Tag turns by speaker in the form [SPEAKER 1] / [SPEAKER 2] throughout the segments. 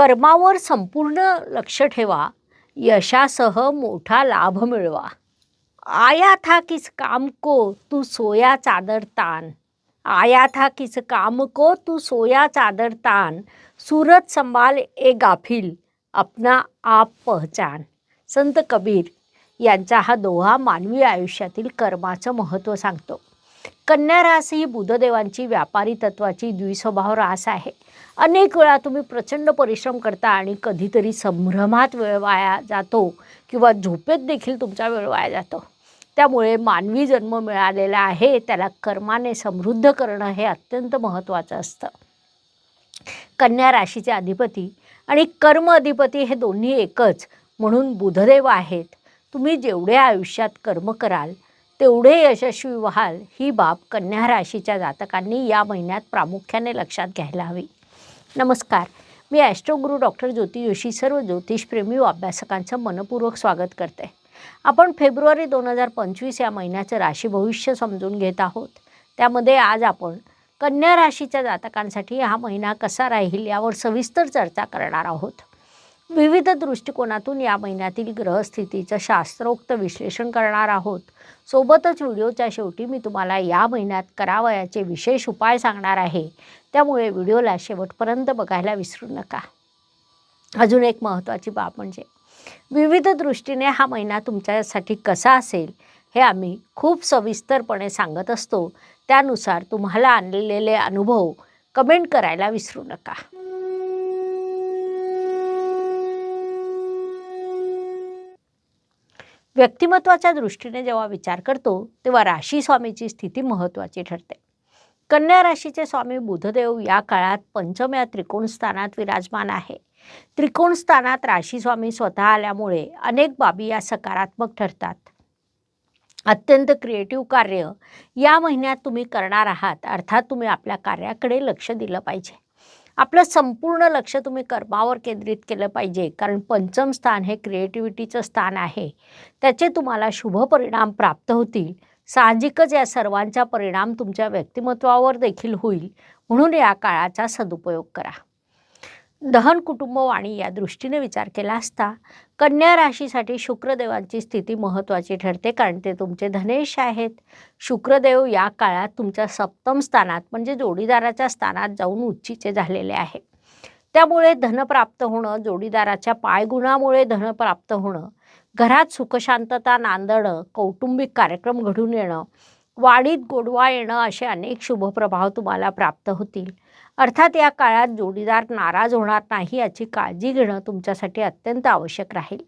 [SPEAKER 1] कर्मावर संपूर्ण लक्ष ठेवा. यशासह मोठा लाभ मिळवा. आया था किस काम को तू सोया चादर तान. आया था किस काम को तू सोया चादर तान. सूरत संभाल ए गाफिल अपना आप पहचान. संत कबीर यांचा हा दोहा मानवी आयुष्यातील कर्माचं महत्त्व सांगतो. कन्या रास ही बुधदेवांची व्यापारी तत्वाची द्विस्वभाव रास आहे. अनेक वेळा तुम्ही प्रचंड परिश्रम करता आणि कधीतरी संभ्रमात वेळ वाया जातो किंवा झोपेत देखील तुमचा वेळ वाया जातो. त्यामुळे मानवी जन्म मिळालेला आहे त्याला कर्माने समृद्ध करणं हे अत्यंत महत्त्वाचं असतं. कन्या राशीचे अधिपती आणि कर्म अधिपती हे दोन्ही एकच म्हणून बुधदेव आहेत. तुम्ही जेवढे आयुष्यात कर्म कराल तेवढे यशस्वी व्हाल ही बाब कन्या राशीच्या जातकांनी या महिन्यात प्रामुख्याने लक्षात घ्यायला हवी. नमस्कार मी ॲस्ट्रोगुरू डॉक्टर ज्योती जोशी सर्व ज्योतिषप्रेमी व अभ्यासकांचं मनपूर्वक स्वागत करते. आपण फेब्रुवारी दोन हजार पंचवीस या महिन्याचं राशी भविष्य समजून घेत आहोत. त्यामध्ये आज आपण कन्या राशीच्या जातकांसाठी हा महिना कसा राहील यावर सविस्तर चर्चा करणार आहोत. विविध दृष्टिकोनातून या महिन्यातील ग्रहस्थितीचं शास्त्रोक्त विश्लेषण करणार आहोत. सोबतच व्हिडिओच्या शेवटी मी तुम्हाला या महिन्यात करावयाचे विशेष उपाय सांगणार आहे. त्यामुळे व्हिडिओला शेवटपर्यंत बघायला विसरू नका. अजून एक महत्त्वाची बाब म्हणजे विविध दृष्टीने हा महिना तुमच्यासाठी कसा असेल हे आम्ही खूप सविस्तरपणे सांगत असतो. त्यानुसार तुम्हाला आणलेले अनुभव कमेंट करायला विसरू नका. व्यक्तिमत्वाच्या दृष्टीने जेव्हा विचार करतो तेव्हा राशी स्वामीची स्थिती महत्त्वाची ठरते. कन्या राशीचे स्वामी बुधदेव या काळात पंचम या त्रिकोण स्थानात विराजमान आहे. त्रिकोण स्थानात राशी स्वामी स्वतः आल्यामुळे अनेक बाबी या सकारात्मक ठरतात. अत्यंत क्रिएटिव्ह कार्य या महिन्यात तुम्ही करणार आहात अर्थात तुम्ही आपल्या कार्याकडे लक्ष दिलं पाहिजे. आपलं संपूर्ण लक्ष तुम्ही कर्मावर केंद्रित केलं पाहिजे. कारण पंचम स्थान हे क्रिएटिव्हिटीचं स्थान आहे. त्याचे तुम्हाला शुभ परिणाम प्राप्त होतील. साहजिकच या सर्वांचा परिणाम तुमच्या व्यक्तिमत्वावर देखील होईल. म्हणून या काळाचा सदुपयोग करा. दहन कुटुंबवाणी या दृष्टीने विचार केला असता कन्या राशीसाठी शुक्रदेवांची स्थिती महत्त्वाची ठरते कारण ते तुमचे धनेश आहेत. शुक्रदेव या काळात तुमच्या सप्तम स्थानात म्हणजे जोडीदाराच्या स्थानात जाऊन उच्चीचे झालेले आहे. त्यामुळे धन प्राप्त होणं जोडीदाराच्या पायगुणामुळे धन प्राप्त होणं घरात सुखशांतता नांदणं कौटुंबिक कार्यक्रम घडून येणं वाढीत गोडवा येणं असे अनेक शुभप्रभाव तुम्हाला प्राप्त होतील. अर्थात या काळात जोडीदार नाराज होणार नाही याची काळजी घेणं तुमच्यासाठी अत्यंत आवश्यक राहील.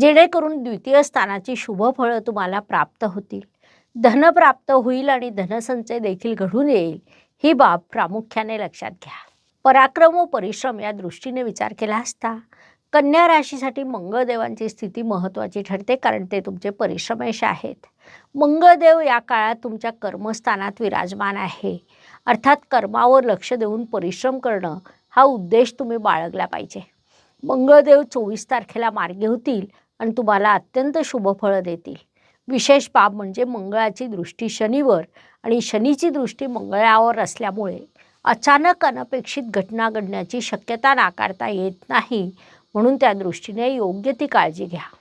[SPEAKER 1] जेणेकरून द्वितीय स्थानाची शुभ फळं तुम्हाला प्राप्त होतील. धन प्राप्त होईल आणि धनसंचय देखील घडून येईल ही बाब प्रामुख्याने लक्षात घ्या. पराक्रम व परिश्रम या दृष्टीने विचार केला असता कन्या राशीसाठी मंगळदेवांची स्थिती महत्त्वाची ठरते कारण ते तुमचे परिश्रमेश आहेत. मंगळदेव या काळात तुमच्या कर्मस्थानात विराजमान आहे. अर्थात कर्मावर लक्ष देऊन परिश्रम करणं हा उद्देश तुम्ही बाळगला पाहिजे. मंगळदेव चोवीस तारखेला मार्गे होतील आणि तुम्हाला अत्यंत शुभ फळं देतील. विशेष बाब म्हणजे मंगळाची दृष्टी शनीवर आणि शनीची दृष्टी मंगळावर असल्यामुळे अचानक अनपेक्षित घटना घडण्याची शक्यता नाकारता येत नाही. म्हणून त्या दृष्टीने योग्य ती काळजी घ्या.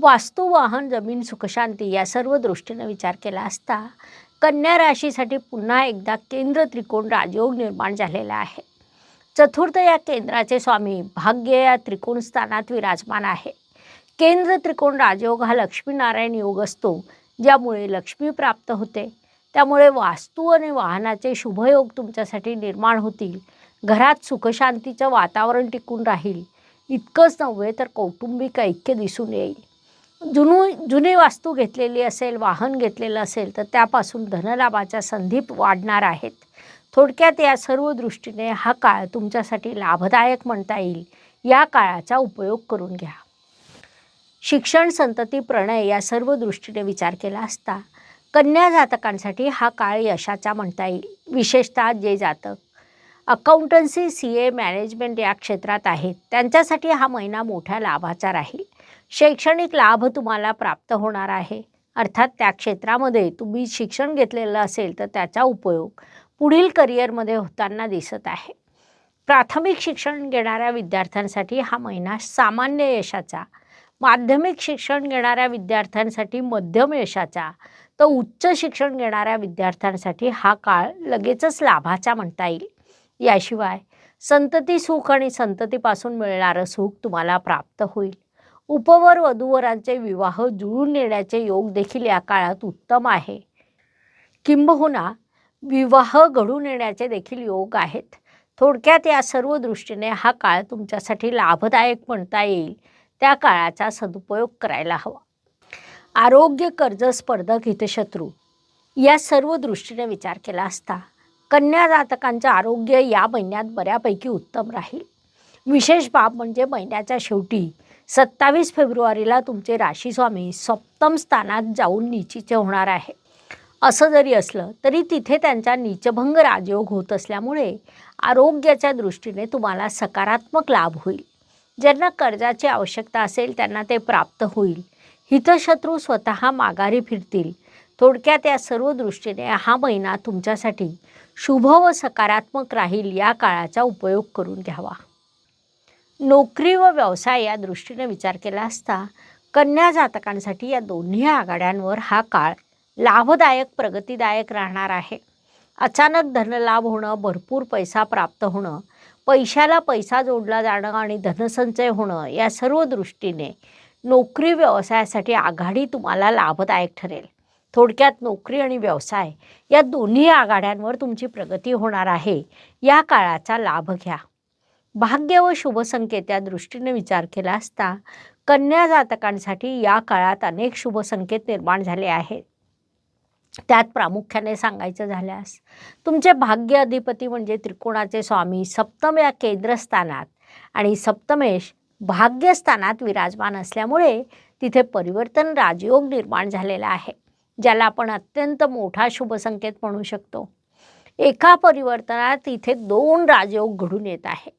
[SPEAKER 1] वास्तू वाहन जमीन सुखशांती या सर्व दृष्टीने विचार केला असता कन्या राशीसाठी पुन्हा एकदा केंद्र त्रिकोण राजयोग निर्माण झालेला आहे. चतुर्थ या केंद्राचे स्वामी भाग्य या त्रिकोण स्थानात विराजमान आहे. केंद्र त्रिकोण राजयोग हा लक्ष्मीनारायण योग असतो ज्यामुळे लक्ष्मी प्राप्त होते. त्यामुळे वास्तू आणि वाहनाचे शुभयोग तुमच्यासाठी निर्माण होतील. घरात सुखशांतीचं वातावरण टिकून राहील. इतकंच नव्हे तर कौटुंबिक ऐक्य दिसून येईल. जुनू जुनी वास्तू घेतलेली असेल वाहन घेतलेलं असेल तर त्यापासून धनलाभाच्या संधी वाढणार आहेत. थोडक्यात या सर्व दृष्टीने हा काळ तुमच्यासाठी लाभदायक म्हणता येईल. या काळाचा उपयोग करून घ्या. शिक्षण संतती प्रणय या सर्व दृष्टीने विचार केला असता कन्या जातकांसाठी हा काळ यशाचा म्हणता येईल. विशेषतः जे जातक अकाउंटन्सी सी ए मॅनेजमेंट या क्षेत्रात आहेत. त्यांच्यासाठी हा महिना मोठ्या लाभाचा राहील. शैक्षणिक लाभ तुम्हाला प्राप्त होणार आहे. अर्थात त्या क्षेत्रामध्ये तुम्ही शिक्षण घेतलेलं असेल तर त्याचा उपयोग पुढील करिअरमध्ये होताना दिसत आहे. प्राथमिक शिक्षण घेणाऱ्या विद्यार्थ्यांसाठी हा महिना सामान्य यशाचा माध्यमिक शिक्षण घेणाऱ्या विद्यार्थ्यांसाठी मध्यम यशाचा तर उच्च शिक्षण घेणाऱ्या विद्यार्थ्यांसाठी हा काळ लगेचच लाभाचा म्हणता येईल. याशिवाय संतती सुख आणि संततीपासून मिळणारं सुख तुम्हाला प्राप्त होईल. उपवर वधूवरांचे विवाह जुळून येण्याचे योग देखील या काळात उत्तम आहे. किंबहुना विवाह घडून येण्याचे देखील योग आहेत. थोडक्यात या सर्व दृष्टीने हा काळ तुमच्यासाठी लाभदायक म्हणता येईल. त्या काळाचा सदुपयोग करायला हवा. आरोग्य कर्ज स्पर्धक हितशत्रू. या सर्व दृष्टीने विचार केला असता कन्या जातकांचं आरोग्य या महिन्यात बऱ्यापैकी उत्तम राहील. विशेष बाब म्हणजे महिन्याच्या शेवटी सत्तावीस फेब्रुवारीला तुमचे राशीस्वामी सप्तम स्थानात जाऊन नीचीचे होणार आहे. असं जरी असलं तरी तिथे त्यांचा नीचभंग राजयोग होत असल्यामुळे आरोग्याच्या दृष्टीने तुम्हाला सकारात्मक लाभ होईल. ज्यांना कर्जाची आवश्यकता असेल त्यांना ते प्राप्त होईल. हितशत्रू स्वतः माघारी फिरतील. थोडक्यात या सर्व दृष्टीने हा महिना तुमच्यासाठी शुभ व सकारात्मक राहील या काळाचा उपयोग करून घ्यावा. नोकरी व व्यवसाय या दृष्टीने विचार केला असता कन्या जातकांसाठी या दोन्ही आघाड्यांवर हा काळ लाभदायक प्रगतीदायक राहणार आहे. अचानक धनलाभ होणं भरपूर पैसा प्राप्त होणं पैशाला पैसा जोडला जाणं आणि धनसंचय होणं या सर्व दृष्टीने नोकरी व्यवसायासाठी आघाडी तुम्हाला लाभदायक ठरेल. थोडक्यात नोकरी आणि व्यवसाय या दोन्ही आघाड्यांवर तुमची प्रगती होणार आहे. या काळाचा लाभ घ्या. भाग्य व शुभसंकेत या दृष्टीने विचार केला असता कन्या जातकांसाठी या काळात अनेक शुभसंकेत निर्माण झाले आहेत. त्यात प्रामुख्याने सांगायचं झाल्यास तुमचे भाग्य अधिपती म्हणजे त्रिकोणाचे स्वामी सप्तम या केंद्रस्थानात आणि सप्तमेश भाग्यस्थानात विराजमान असल्यामुळे तिथे परिवर्तन राजयोग निर्माण झालेला आहे. ज्याला आपण अत्यंत मोठा शुभसंकेत म्हणू शकतो. एका परिवर्तनात इथे दोन राजयोग घडून येत आहे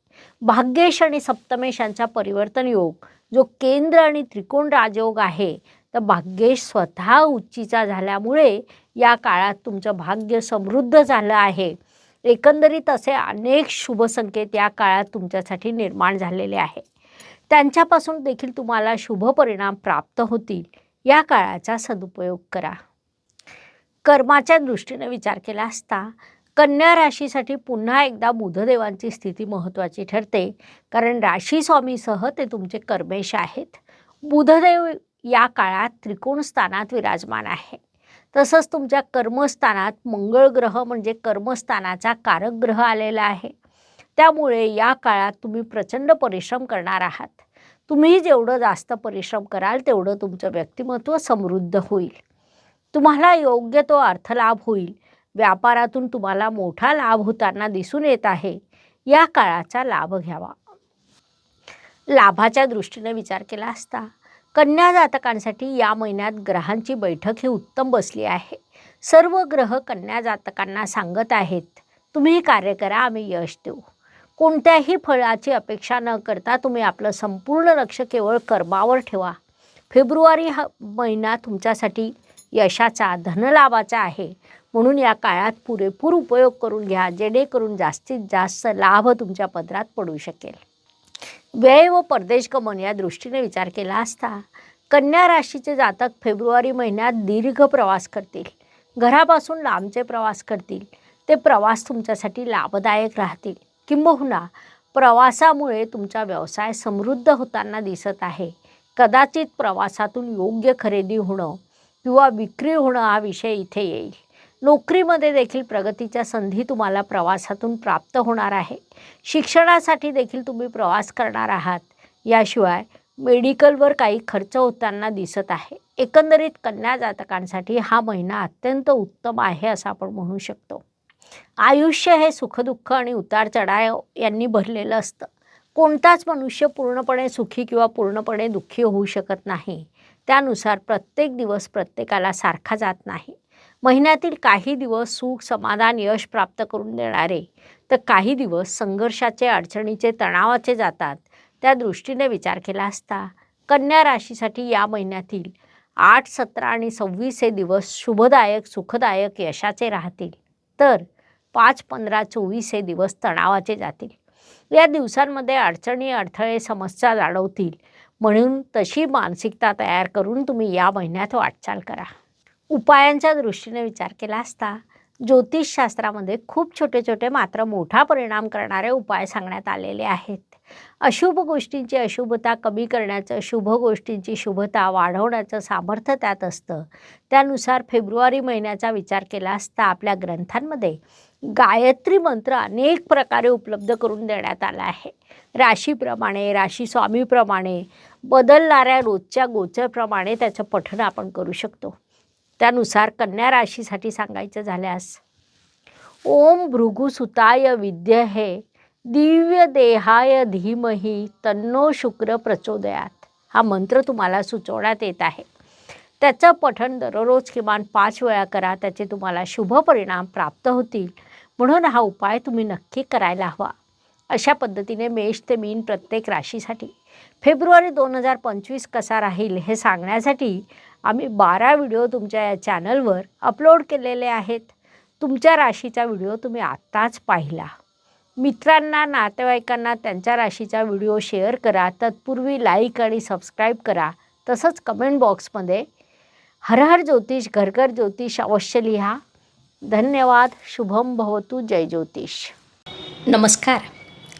[SPEAKER 1] भाग्येश आणि सप्तमेश यांचा परिवर्तन योग जो केंद्र आणि त्रिकोण राजयोग आहे तर भाग्येश स्वतः उच्चीचा झाल्यामुळे या काळात तुमचं भाग्य समृद्ध झालं आहे. एकंदरीत असे अनेक शुभसंकेत या काळात तुमच्यासाठी निर्माण झालेले आहे त्यांच्यापासून देखील तुम्हाला शुभ परिणाम प्राप्त होतील. या काळाचा सदुपयोग करा. कर्माच्या दृष्टीने विचार केला असता कन्या राशीसाठी पुन्हा एकदा बुधदेवांची स्थिती महत्त्वाची ठरते. कारण राशी स्वामीसह ते तुमचे कर्मेश आहेत. बुधदेव या काळात त्रिकोण स्थानात विराजमान आहे. तसंच तुमच्या कर्मस्थानात मंगळ ग्रह म्हणजे कर्मस्थानाचा कारक ग्रह आलेला आहे. त्यामुळे या काळात तुम्ही प्रचंड परिश्रम करणार आहात. तुम्ही जेवढं जास्त परिश्रम कराल तेवढं तुमचं व्यक्तिमत्व समृद्ध होईल. तुम्हाला योग्य तो अर्थलाभ होईल. व्यापारातून तुम्हाला मोठा लाभ होताना दिसून येत आहे. या काळाचा लाभ घ्यावा. लाभाच्या दृष्टीने विचार केला असता कन्या जातकांसाठी या महिन्यात ग्रहांची बैठक ही उत्तम बसली आहे. सर्व ग्रह कन्या जातकांना सांगत आहेत तुम्ही कार्य करा आम्ही यश देऊ. कोणत्याही फळाची अपेक्षा न करता तुम्ही आपलं संपूर्ण लक्ष केवळ कर्मावर ठेवा. फेब्रुवारी हा महिना तुमच्यासाठी यशाचा धनलाभाचा आहे. म्हणून या काळात पुरेपूर उपयोग करून घ्या जेणेकरून जास्तीत जास्त लाभ तुमच्या पदरात पडू शकेल. व्यय व परदेश गमन या दृष्टीने विचार केला असता कन्या राशीचे जातक फेब्रुवारी महिन्यात दीर्घ प्रवास करतील. घरापासून लांबचे प्रवास करतील. ते प्रवास तुमच्यासाठी लाभदायक राहतील. किंबहुना प्रवासामुळे तुमचा व्यवसाय समृद्ध होताना दिसत आहे. कदाचित प्रवासातून योग्य खरेदी होणं किंवा विक्री होणं हा विषय इथे येईल. नोकरीमध्ये देखील प्रगतीच्या संधी तुम्हाला प्रवासातून प्राप्त होणार आहे. शिक्षणासाठी देखील तुम्ही प्रवास करणार आहात. याशिवाय मेडिकलवर काही खर्च होताना दिसत आहे. एकंदरीत कन्या जातकांसाठी हा महिना अत्यंत उत्तम आहे असं आपण म्हणू शकतो. आयुष्य हे सुखदुःख आणि उतार चढाव यांनी भरलेलं असतं. कोणताच मनुष्य पूर्णपणे सुखी किंवा पूर्णपणे दुःखी होऊ शकत नाही. त्यानुसार प्रत्येक दिवस प्रत्येकाला सारखा जात नाही. महिन्यातील काही दिवस सुख समाधान यश प्राप्त करून देणारे तर काही दिवस संघर्षाचे अडचणीचे तणावाचे जातात. त्या दृष्टीने विचार केला असता कन्या राशीसाठी या महिन्यातील आठ सतरा आणि सव्वीस हे दिवस शुभदायक सुखदायक यशाचे राहतील. तर पाच पंधरा चोवीस हे दिवस तणावाचे जातील. या दिवसांमध्ये अडचणी अडथळे समस्या जाणवतील. म्हणून तशी मानसिकता तयार करून तुम्ही या महिन्यात वाटचाल करा. उपायांच्या दृष्टीने विचार केला असता ज्योतिषशास्त्रामध्ये खूप छोटे छोटे मात्र मोठा परिणाम करणारे उपाय सांगण्यात आलेले आहेत. अशुभ गोष्टींची अशुभता कमी करण्याचं शुभ गोष्टींची शुभता वाढवण्याचं सामर्थ्य त्यात असतं. त्यानुसार फेब्रुवारी महिन्याचा विचार केला असता आपल्या ग्रंथांमध्ये गायत्री मंत्र अनेक प्रकारे उपलब्ध करून देण्यात आला आहे. राशीप्रमाणे राशी स्वामीप्रमाणे बदलणाऱ्या रोजच्या गोचरप्रमाणे त्याचं पठण आपण करू शकतो. त्यानुसार कन्या राशीसाठी सांगायचं झाल्यास ओम भृगुसुताय विद्य हे दिव्य देहाय धीमही तन्नो शुक्र प्रचोदयात. हा मंत्र तुम्हाला सुचवण्यात येत आहे. त्याचं पठण दररोज किमान पाच वेळा करा त्याचे तुम्हाला शुभ परिणाम प्राप्त होतील. म्हणून हा उपाय तुम्ही नक्की करायला हवा. अशा पद्धतीने मेष ते मीन प्रत्येक राशीसाठी. फेब्रुवारी दोन हजार पंचवीस कसा राहील हे सांगण्यासाठी आम्ही बारा व्हिडिओ तुमच्या या चॅनलवर अपलोड केलेले आहेत. तुमच्या राशीचा व्हिडिओ तुम्ही आत्ताच पाहिला. मित्रांना नातेवाईकांना त्यांच्या राशीचा व्हिडिओ शेअर करा. तत्पूर्वी लाईक आणि सबस्क्राईब करा. तसंच कमेंट बॉक्समध्ये हर हर ज्योतिष घर घर ज्योतिष अवश्य लिहा. धन्यवाद. शुभम भवतु. जय ज्योतिष. नमस्कार.